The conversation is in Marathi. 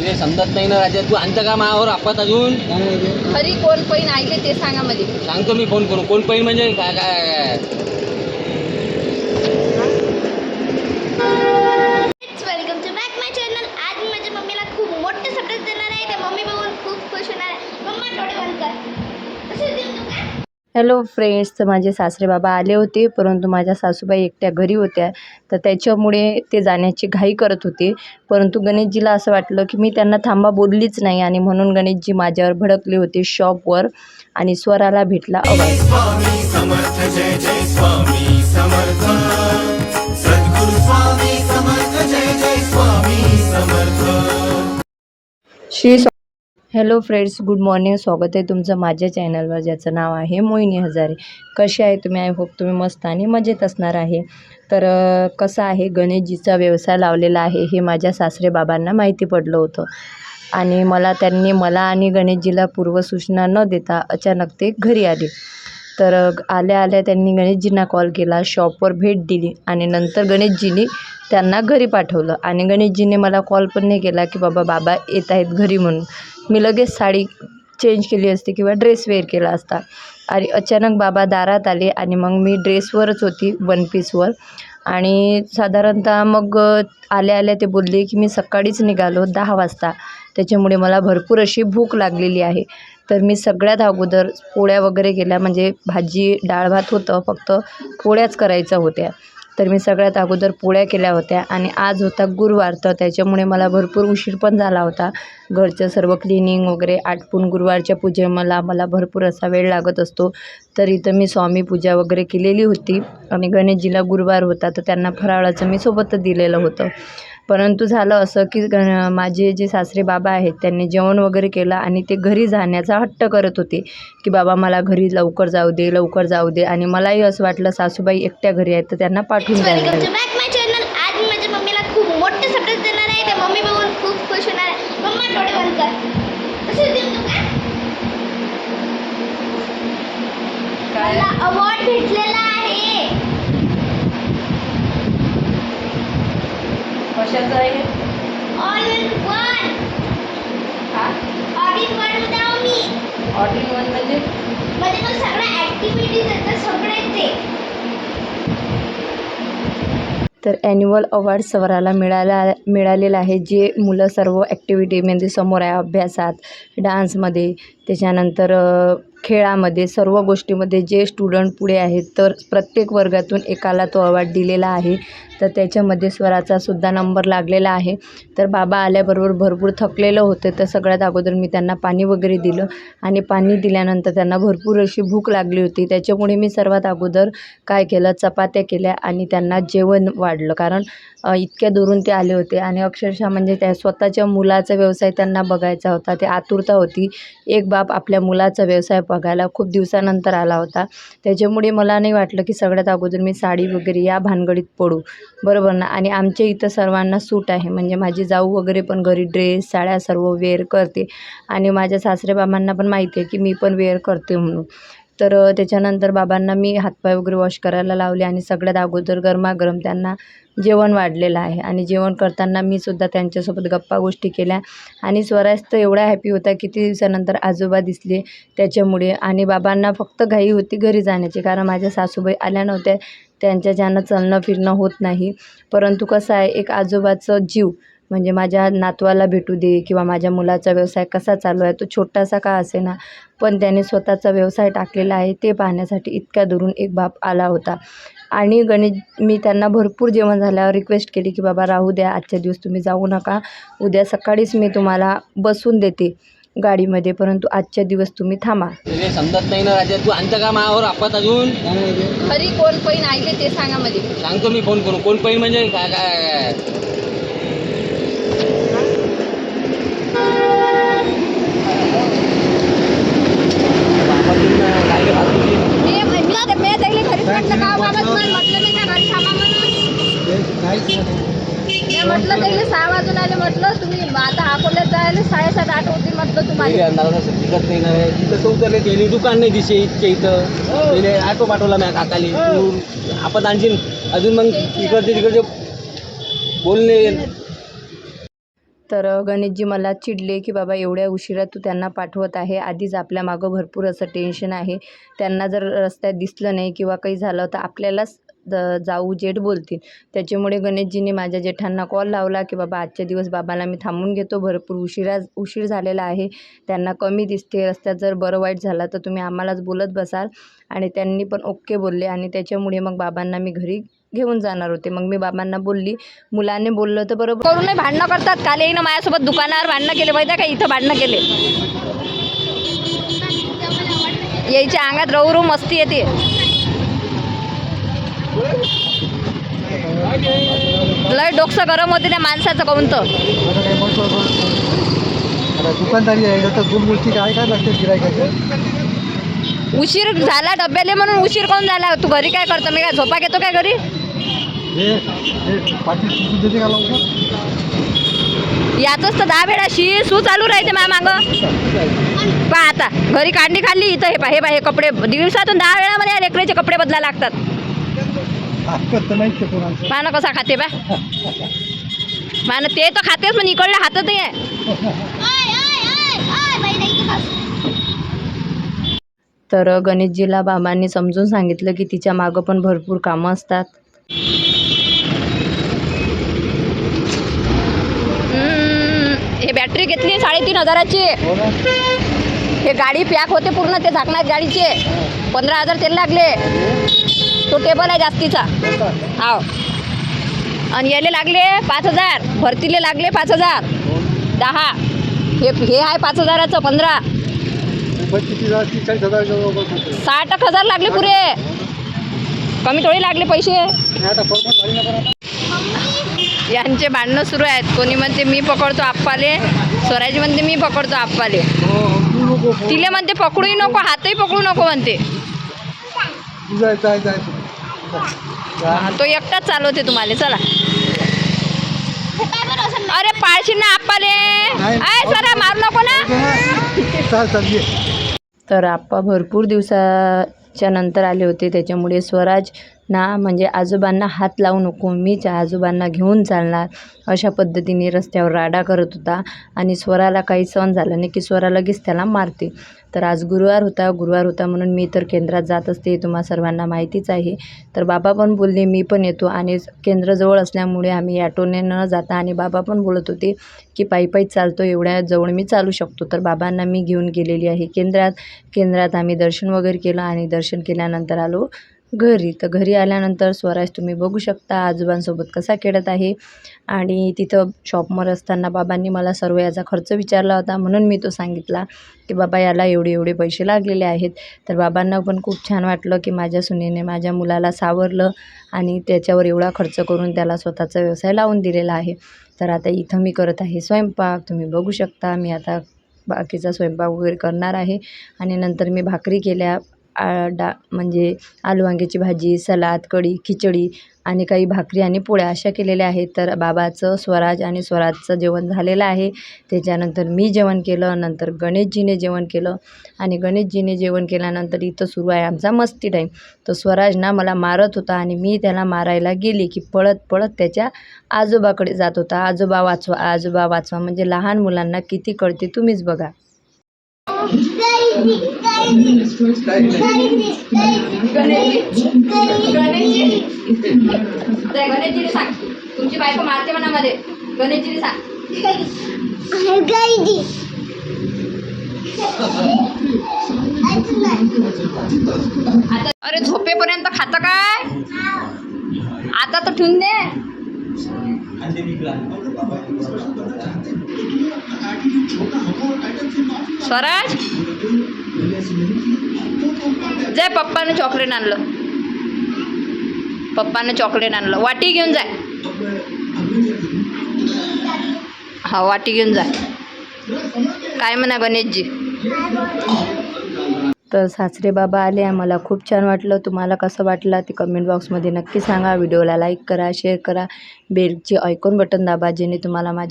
तुझे समजत नाही ना राजा तू आणतं का मावर आपत अजून? खरी कोण पैन आईले ते सांगा मध्ये सांगतो मी फोन करून. कोण पैन म्हणजे? काय काय welcome to back my channel आज मी माझ्या मम्मीला खूप मोठं सरप्राईज देणार आहे ते मम्मी बघून खूप खुश होणार आहे मम्मा डोळे बंद कर तसे देऊ तू का हॅलो फ्रेंड्स तर माझे सासरे बाबा आले होते परंतु माझ्या सासूबाई एकट्या घरी होत्या. तर त्याच्यामुळे ते जाण्याची घाई करत होते. परंतु गणेशजीला असं वाटलं की मी त्यांना थांबा बोललीच नाही आणि म्हणून गणेशजी माझ्यावर भडकले होते शॉपवर आणि स्वराला भेटला आवाज. स्वामी समर्थ जय जय स्वामी समर्थ. सद्गुरु स्वामी समर्थ जय जय Swami Samarth. Shri hello friends good morning स्वागत आहे तुमचं माझ्या चॅनलवर ज्याचं नाव आहे मोहिनी हजारे. कसे आहे तुम्ही? आय होप तुम्ही मस्त आणि मजेत असणार आहे. तर कसं आहे? गणेशजीचा व्यवसाय लावलेला आहे हे माझ्या सासरे बाबांना माहिती पडलं होतं. आणि मला त्यांनी मला आणि गणेशजीला पूर्वसूचना न देता अचानक ते घरी आले. तर आल्या आल्या त्यांनी गणेशजींना कॉल केला शॉपवर भेट दिली आणि नंतर गणेशजींनी त्यांना घरी पाठवलं. आणि गणेशजीने मला कॉल पण नाही केला की बाबा बाबा येत आहेत घरी म्हणून. मी लगेच साडी चेंज केली असती किंवा ड्रेस वेअर केला असता. आणि अचानक बाबा दारात आले आणि मग मी ड्रेसवरच होती वन पीसवर आणि साधारणतः मग आल्या आल्या ते बोलले की मी सकाळीच निघालो दहा वाजता. त्याच्यामुळे मला भरपूर अशी भूक लागलेली आहे. तर मी सगळ्यात अगोदर पोळ्या वगैरे केल्या. म्हणजे भाजी डाळ भात होतं फक्त पोळ्याच करायच्या होत्या. तर मी सगळ्यात अगोदर पोळ्या केल्या होत्या आणि आज होता गुरुवार. तर त्याच्यामुळे मला भरपूर उशीर पण झाला होता. घरचं सर्व क्लिनिंग वगैरे आटपून गुरुवारच्या पूजे मला मला भरपूर असा वेळ लागत असतो. तर इथं मी स्वामी पूजा वगैरे केलेली होती आणि गणेशजीला गुरुवार होता तर त्यांना फराळाचं मी सोबतच दिलेलं होतं. परंतु झालं असं की माझे जे सासरे बाबा आहेत त्यांनी जेवण वगैरे केलं आणि ते घरी जाण्याचा हट्ट करत होते की बाबा मला घरी लवकर जाऊ दे लवकर जाऊ दे. आणि मलाही असं वाटलं सासूबाई एकट्या घरी आहेत तर त्यांना पाठवून द्यायला वेलकम लागेल टू बॅक माय चॅनल आज मी माझ्या मम्मीला खूप मोठं सरप्राईज देणार आहे ते मम्मी बघून खूप खुश होणार आहे मम्मा डोळे बंद कर तसे देऊ तू का मला अवॉर्ड भेटलेला आहे कशाचं आहे all in one all in one मी ऑर्डिंग वन म्हणजे? म्हणजे तो सगळ्या ॲक्टिव्हिटीज आहेत सगळे ते. तर ॲन्युअल अवॉर्ड स्वराला मिळाला मिळालेलं आहे जे मुलं सर्व ॲक्टिव्हिटीमध्ये समोर आहे अभ्यासात डान्समध्ये त्याच्यानंतर खेळामध्ये सर्व गोष्टीमध्ये जे स्टुडंट पुढे आहेत तर प्रत्येक वर्गातून एकाला तो अवॉर्ड दिलेला आहे. तर त्याच्यामध्ये स्वराचा सुद्धा नंबर लागलेला आहे. तर बाबा आल्याबरोबर भरपूर थकलेलं होतं. तर सगळ्यात अगोदर मी त्यांना पाणी वगैरे दिलं आणि पाणी दिल्यानंतर त्यांना भरपूर अशी भूक लागली होती. त्याच्यामुळे मी सर्वात अगोदर काय केलं चपात्या केल्या आणि त्यांना जेवण वाढलं. कारण इतक्या दुरून ते आले होते आणि अक्षरशः म्हणजे त्या स्वतःच्या मुलाचा व्यवसाय त्यांना बघायचा होता. ते आतुरता होती. एक बाप आपल्या मुलाचा व्यवसाय बघायला खूप दिवसानंतर आला होता. त्याच्यामुळे मला नाही वाटलं की सगळ्यात अगोदर मी साडी वगैरे या भानगडीत पडू. बरोबर ना? आणि आमच्या इथं सर्वांना सूट आहे. म्हणजे माझी जाऊ वगैरे पण घरी ड्रेस साड्या सर्व वेअर करते. आणि माझ्या सासरेबाबांना पण माहिती आहे की मी पण वेअर करते म्हणून. तर त्याच्यानंतर बाबांना मी हातपाय वगैरे वॉश करायला लावले आणि सगळ्यात अगोदर गरमागरम त्यांना जेवण वाढलेलं आहे. आणि जेवण करताना मी सुद्धा त्यांच्यासोबत गप्पा गोष्टी केल्या. आणि स्वराज तर एवढा हॅपी होता किती दिवसानंतर आजोबा दिसले त्याच्यामुळे. आणि बाबांना फक्त घाई होती घरी जाण्याची. कारण माझ्या सासूबाई आल्या नव्हत्या. त्यांच्या ज्यानं चालणं फिरणं होत नाही. परंतु कसं आहे एक आजोबाचं जीव म्हणजे माझ्या नातवाला भेटू दे किंवा माझ्या मुलाचा व्यवसाय कसा चालू आहे तो छोटासा का असेना पण त्याने स्वतःचा व्यवसाय टाकलेला आहे ते पाहण्यासाठी इतक्या दुरून एक बाप आला होता. आणि गणेश मी त्यांना भरपूर जेवण झाल्यावर रिक्वेस्ट केली की बाबा राहू द्या आजच्या दिवस तुम्ही जाऊ नका. उद्या सकाळीच मी तुम्हाला बसून देते. गाडीमध्ये परंतु आजच्या दिवस तुम्ही थांबा. समजत नाही ना राजा तू आणतं का मावर आपत अजून. खरी कोण पैन आईले ते सांगा मध्ये सांगतो मी फोन करून. कोण पैन म्हणजे? काय काय मी मी मी त्याला खरीच म्हटलं का बाबा तुम्हाला म्हटलं नाही का घरी थांबा म्हणून. मी म्हटलं त्याला सहा वाजून आले म्हटलं तुम्ही आता अकोल्यात जायला साडेसात आठ होती म्हटलं तुम्हाला. दिसत नाही ना तो उतरले त्याने दुकान नाही दिसे इतके इथं. त्याने ऑटो पाठवला मी काकाली तू आपण आणशील. अजून मग इकडचे तिकडचे बोलणे. तर गणेशजी मला चिडले की बाबा एवढ्या उशिरा तू त्यांना पाठवत आहे. आधीच आपल्या मागं भरपूर असं टेन्शन आहे. त्यांना जर रस्त्यात दिसलं नाही किंवा काही झालं तर आपल्यालाच द जाऊ जेठ बोलतील. त्याच्यामुळे गणेशजींनी माझ्या जेठांना कॉल लावला की बाबा आजच्या दिवस बाबाला मी थांबून घेतो. भरपूर उशिरा उशीर झालेला आहे. त्यांना कमी दिसते. रस्त्यात जर बरं वाईट झाला तर तुम्ही आम्हालाच बोलत बसाल. आणि त्यांनी पण ओके बोलले. आणि त्याच्यामुळे मग बाबांना मी घरी घेऊन जाणार होते. मग मी बाबांना बोलली मुलाने बोललं तर बरोबर. करून नाही भांडणं करतात. काल येईन माझ्यासोबत दुकानावर भांडणं केले. माहिती आहे का? इथं भांडणं केले. यायच्या अंगात रहू रहू मस्ती येते. लय डोकसं गरम होते त्या माणसाचं काऊन तर? दुकानदारी आहे दोन गोष्टी काय काय गिरायकाच्या उशीर झाला डब्याले म्हणून उशीर काऊन झाला? तू घरी काय करतो? मी काय झोपा घेतो काय घरी? यातच तर दहा वेळा शी सू चालू राहते माझ्या मागं. पहा आता घरी काढणी काढली इथं हे पा हे पा हे कपडे दिवसातून दहा वेळा मध्ये या लेकराचे कपडे बदला लागतात ऐकत तर नाहीच ते कोणाचं पानं कसा खाते बा. मान ते तर खातेच पण इकडल्या हातच आहे तर गणेशजीला बाबांनी समजून सांगितलं की तिच्या मागं पण भरपूर कामं असतात. हे बॅटरी घेतली साडेतीन हजाराची. हे गाडी पॅक होते पूर्ण ते झाकणार गाडीचे. पंधरा हजार तेल लागले. तो टेबल आहे जास्तीचा. हाव. आणि याले लागले पाच हजार. भरतीले लागले पाच हजार. दहा. हे हे आहे पाच हजाराचं पंधरा. साठ एक हजार लागले पुरे. कमी थोडे लागले पैसे. यांचे भांडणं सुरू आहेत. कोणी म्हणते मी पकडतो आप्पाले. स्वराज म्हणते मी पकडतो आप्पाले. तिले म्हणते पकडूही नको हातही पकडू नको म्हणते. हा, तो एकटाच चालवते तुम्हाला. चला. अरे पाळशील ना आप्पाले. आय सरा मारू नको ना. चाल चाल ये. तर आप्पा भरपूर दिवसाच्या नंतर आले होते. त्याच्यामुळे स्वराज ना म्हणजे आजोबांना हात लावू नको. मीच आजोबांना घेऊन चालणार. अशा पद्धतीने रस्त्यावर राडा करत होता. आणि स्वराला काही सहन झालं नाही की स्वरा लगेच त्याला मारते तर आज गुरुवार होता गुरुवार होता म्हणून मी तर केंद्रात जात असते तुम्हा सर्वांना माहितीच आहे. तर बाबा पण बोलले मी पण येतो. आणि केंद्र जवळ असल्यामुळे आम्ही ॲटोने न जाता आणि बाबा पण बोलत होते की पायी पायी चालतो एवढ्या जवळ मी चालू शकतो. तर बाबांना मी घेऊन गेलेली आहे केंद्रात. केंद्रात आम्ही दर्शन वगैरे केलं आणि दर्शन केल्यानंतर आलो. घरी. तर घरी आल्यानंतर स्वराज तुम्ही बघू शकता आजोबांसोबत कसा खेळत आहे. आणि तिथं शॉपवर असताना बाबांनी मला सर्व याचा खर्च विचारला होता. म्हणून मी तो सांगितला की बाबा याला एवढे एवढे पैसे लागलेले आहेत. तर बाबांना पण खूप छान वाटलं की माझ्या सुनेने माझ्या मुलाला सावरलं आणि त्याच्यावर एवढा खर्च करून त्याला स्वतःचा व्यवसाय लावून दिलेला आहे. तर आता इथं मी करत आहे स्वयंपाक. तुम्ही बघू शकता मी आता बाकीचा स्वयंपाक वगैरे करणार आहे. आणि नंतर मी भाकरी केल्या. आ, डा म्हणजे आलू वांग्याची भाजी सलाद कढी खिचडी आणि काही भाकरी आणि पोळ्या अशा केलेल्या आहेत. तर बाबाचं स्वराज आणि स्वराजचं जेवण झालेलं आहे. त्याच्यानंतर मी जेवण केलं नंतर गणेशजीने जेवण केलं आणि गणेशजीने जेवण केल्यानंतर इथं सुरू आहे आमचा मस्ती टाईम तर स्वराज ना मला मारत होता आणि मी त्याला मारायला गेली की पळत पळत त्याच्या आजोबाकडे जात होता. आजोबा वाचवा आजोबा वाचवा म्हणजे लहान मुलांना किती कळते तुम्हीच बघा. गणेशजीने सांग तुमची बायको मारते मनामध्ये. गणेशजीने सांग आता अरे झोपेपर्यंत खातं काय? आता तर ठेवून दे. स्वराज? जाय पप्पाने चॉकलेट आणलं. पप्पाने चॉकलेट आणलं. वाटी घेऊन जाय. हा वाटी घेऊन जाय. काय म्हणा गणेशजी? तर सासरे बाबा आले. आम्हाला खूप छान वाटलं. तुम्हाला कसं वाटलं ते कमेंट बॉक्समध्ये नक्की सांगा. व्हिडिओला लाईक करा शेअर करा. बेलचे ऐकून बटन दाबा जेणे तुम्हाला माझे